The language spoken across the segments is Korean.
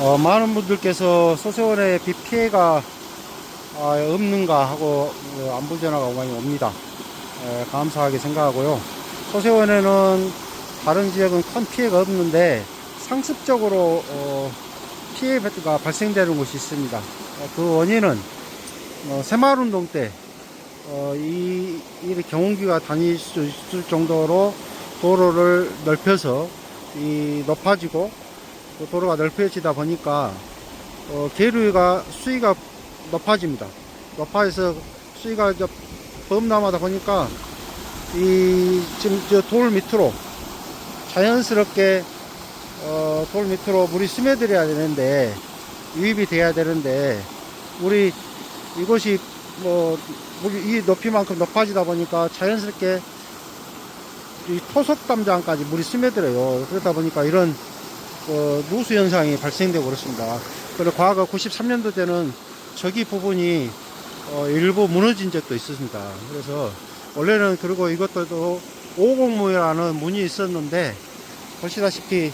어, 많은 분들께서 소세원에 비 피해가 아, 없는가 하고 어, 안부 전화가 많이 옵니다. 에, 감사하게 생각하고요. 소세원에는 다른 지역은 큰 피해가 없는데 상습적으로 어, 피해가 발생되는 곳이 있습니다. 어, 그 원인은 어, 새마을운동 때 어, 이, 이 경운기가 다닐 수 있을 정도로 도로를 넓혀서 이 높아지고 또 도로가 넓혀지다 보니까 어, 계류가 수위가 높아집니다. 높아져서 수위가 저 범람하다 보니까 이 지금 저 돌 밑으로 자연스럽게 어, 돌 밑으로 물이 스며들어야 되는데 유입이 돼야 되는데 우리 이곳이 뭐 물이 이 높이만큼 높아지다 보니까 자연스럽게 이 토속 담장까지 물이 스며들어요. 그러다 보니까 이런 어, 누수 현상이 발생되고 그렇습니다. 그리고 과거 93년도 때는 저기 부분이 어, 일부 무너진 적도 있었습니다. 그래서 원래는 그리고 이것들도 오공무라는 문이 있었는데 보시다시피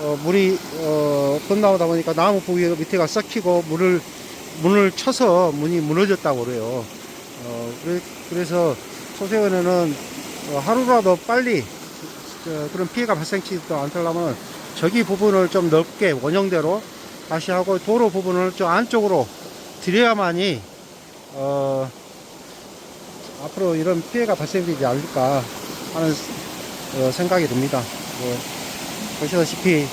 어, 물이 어, 건나오다 보니까 나무 부위 밑에가 썩히고 물을 문을 쳐서 문이 무너졌다고 그래요. 어, 그래, 그래서 소세원에는 어, 하루라도 빨리 저, 그런 피해가 발생치도 않으려면 저기 부분을 좀 넓게 원형대로 다시 하고 도로 부분을 좀 안쪽으로 들여야만이 어, 앞으로 이런 피해가 발생되지 않을까 하는 어, 생각이 듭니다. 뭐, 보시다시피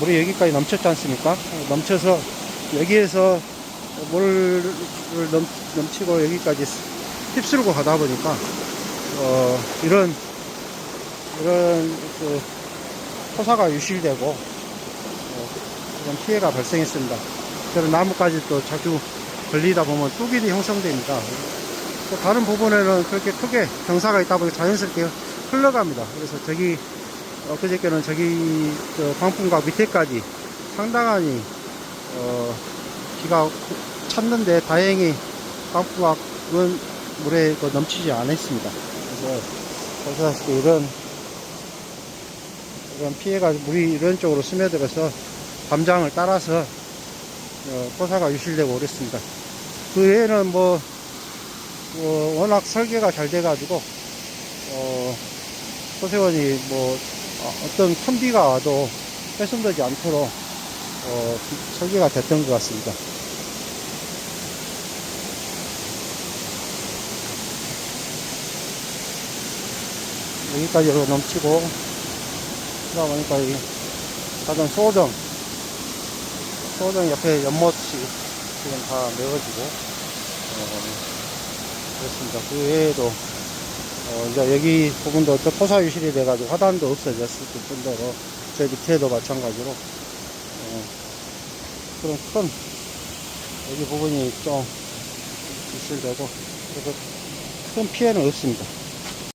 물이 여기까지 넘쳤지 않습니까? 넘쳐서 여기에서 물을 넘, 넘치고 여기까지 휩쓸고 가다 보니까 어, 이런 이런 그 토사가 유실되고 어, 이런 피해가 발생했습니다. 그런 나무까지 또 자주 걸리다 보면 뚝일이 형성됩니다. 또 다른 부분에는 그렇게 크게 경사가 있다 보니 자연스럽게 흘러갑니다. 그래서 저기 엊그저께는 저기 저 광풍각 밑에까지 상당히 어, 비가 찼는데 다행히 광풍각은 물에 그 넘치지 않았습니다. 그래서 보시다시피 이런 이런 피해가 물이 이런 쪽으로 스며들어서 담장을 따라서 어, 토사가 유실되고 그랬습니다. 그 외에는 뭐, 뭐 워낙 설계가 잘 돼가지고 어, 소세원이 뭐 어, 어떤 큰 비가 와도 훼손되지 않도록 어, 설계가 됐던 것 같습니다. 여기까지 이렇게 넘치고 그러다 보니까 이 작은 소정 소정 옆에 연못이 지금 다 메워지고 어, 그렇습니다. 그 외에도 어, 이제 여기 부분도 또 토사 유실이 돼가지고 화단도 없어졌을 뿐더러 저 밑에도 마찬가지로 어, 그런 큰 여기 부분이 좀 유실되고 그래서 큰 피해는 없습니다.